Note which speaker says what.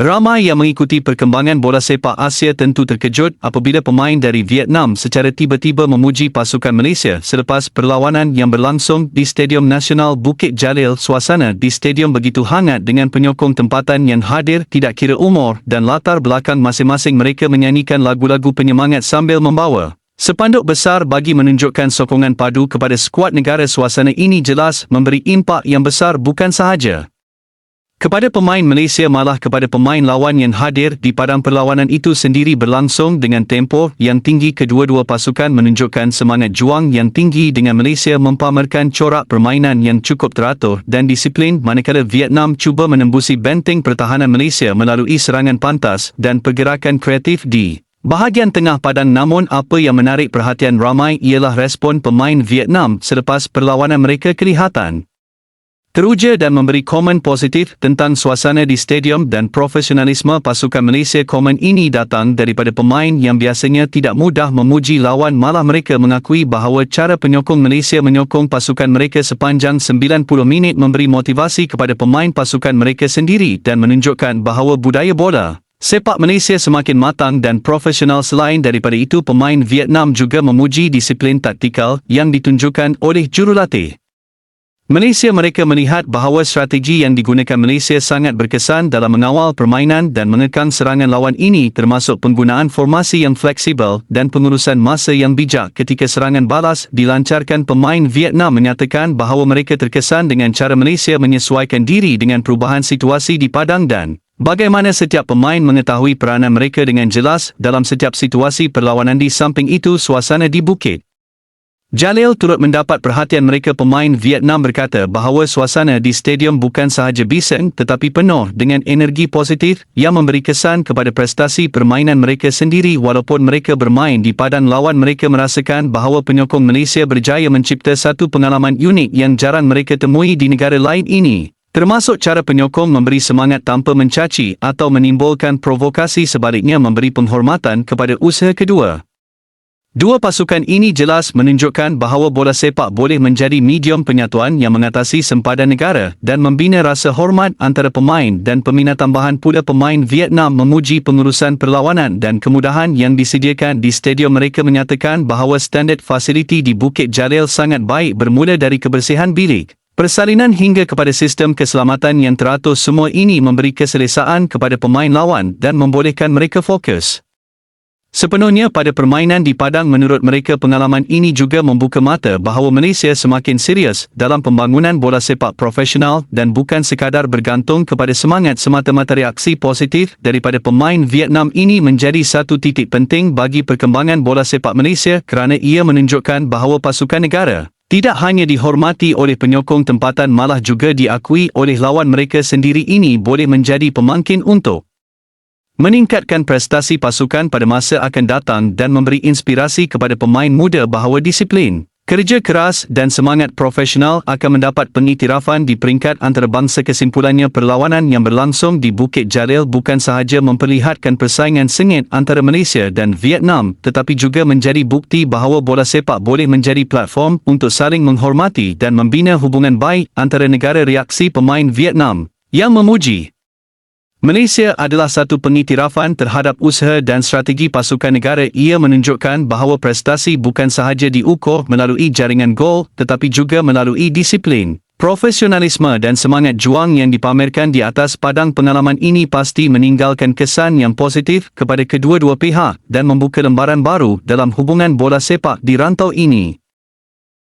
Speaker 1: Ramai yang mengikuti perkembangan bola sepak Asia tentu terkejut apabila pemain dari Vietnam secara tiba-tiba memuji pasukan Malaysia selepas perlawanan yang berlangsung di Stadium Nasional Bukit Jalil. Suasana di stadium begitu hangat dengan penyokong tempatan yang hadir tidak kira umur dan latar belakang masing-masing mereka menyanyikan lagu-lagu penyemangat sambil membawa Sepanduk besar bagi menunjukkan sokongan padu kepada skuad negara suasana ini jelas memberi impak yang besar bukan sahaja kepada pemain Malaysia malah kepada pemain lawan yang hadir di padang perlawanan itu sendiri berlangsung dengan tempo yang tinggi. Kedua-dua pasukan menunjukkan semangat juang yang tinggi dengan Malaysia mempamerkan corak permainan yang cukup teratur dan disiplin. Manakala Vietnam cuba menembusi benteng pertahanan Malaysia melalui serangan pantas dan pergerakan kreatif di Bahagian tengah padang. Namun apa yang menarik perhatian ramai ialah respon pemain Vietnam selepas perlawanan mereka kelihatan Teruja dan memberi komen positif tentang suasana di stadium dan profesionalisme pasukan Malaysia komen ini datang daripada pemain yang biasanya tidak mudah memuji lawan malah mereka mengakui bahawa cara penyokong Malaysia menyokong pasukan mereka sepanjang 90 minit memberi motivasi kepada pemain pasukan mereka sendiri dan menunjukkan bahawa budaya bola Sepak Malaysia semakin matang dan profesional selain daripada itu pemain Vietnam juga memuji disiplin taktikal yang ditunjukkan oleh jurulatih. Malaysia mereka melihat bahawa strategi yang digunakan Malaysia sangat berkesan dalam mengawal permainan dan mengekang serangan lawan ini termasuk penggunaan formasi yang fleksibel dan pengurusan masa yang bijak ketika serangan balas dilancarkan pemain Vietnam menyatakan bahawa mereka terkesan dengan cara Malaysia menyesuaikan diri dengan perubahan situasi di padang dan bagaimana setiap pemain mengetahui peranan mereka dengan jelas dalam setiap situasi perlawanan di samping itu suasana di bukit Jalil turut mendapat perhatian mereka pemain Vietnam berkata bahawa suasana di stadium bukan sahaja bising tetapi penuh dengan energi positif yang memberi kesan kepada prestasi permainan mereka sendiri walaupun mereka bermain di padan lawan mereka merasakan bahawa penyokong Malaysia berjaya mencipta satu pengalaman unik yang jarang mereka temui di negara lain ini. Termasuk cara penyokong memberi semangat tanpa mencaci atau menimbulkan provokasi sebaliknya memberi penghormatan kepada usaha kedua. Dua pasukan ini jelas menunjukkan bahawa bola sepak boleh menjadi medium penyatuan yang mengatasi sempadan negara dan membina rasa hormat antara pemain dan peminat tambahan pula pemain Vietnam memuji pengurusan perlawanan dan kemudahan yang disediakan di stadium mereka menyatakan bahawa standard fasiliti di Bukit Jalil sangat baik bermula dari kebersihan bilik. Persalinan hingga kepada sistem keselamatan yang teratur semua ini memberi keselesaan kepada pemain lawan dan membolehkan mereka fokus. Sepenuhnya pada permainan di padang menurut mereka pengalaman ini juga membuka mata bahawa Malaysia semakin serius dalam pembangunan bola sepak profesional dan bukan sekadar bergantung kepada semangat semata-mata reaksi positif daripada pemain Vietnam ini menjadi satu titik penting bagi perkembangan bola sepak Malaysia kerana ia menunjukkan bahawa pasukan negara tidak hanya dihormati oleh penyokong tempatan malah juga diakui oleh lawan mereka sendiri ini boleh menjadi pemangkin untuk meningkatkan prestasi pasukan pada masa akan datang dan memberi inspirasi kepada pemain muda bahawa disiplin, kerja keras dan semangat profesional akan mendapat pengiktirafan di peringkat antarabangsa. Kesimpulannya perlawanan yang berlangsung di Bukit Jalil bukan sahaja memperlihatkan persaingan sengit antara Malaysia dan Vietnam tetapi juga menjadi bukti bahawa bola sepak boleh menjadi platform untuk saling menghormati dan membina hubungan baik antara negara reaksi pemain Vietnam. Yang memuji Malaysia adalah satu pengiktirafan terhadap usaha dan strategi pasukan negara ia menunjukkan bahawa prestasi bukan sahaja diukur melalui jaringan gol tetapi juga melalui disiplin. Profesionalisme dan semangat juang yang dipamerkan di atas padang pengalaman ini pasti meninggalkan kesan yang positif kepada kedua-dua pihak dan membuka lembaran baru dalam hubungan bola sepak di rantau ini.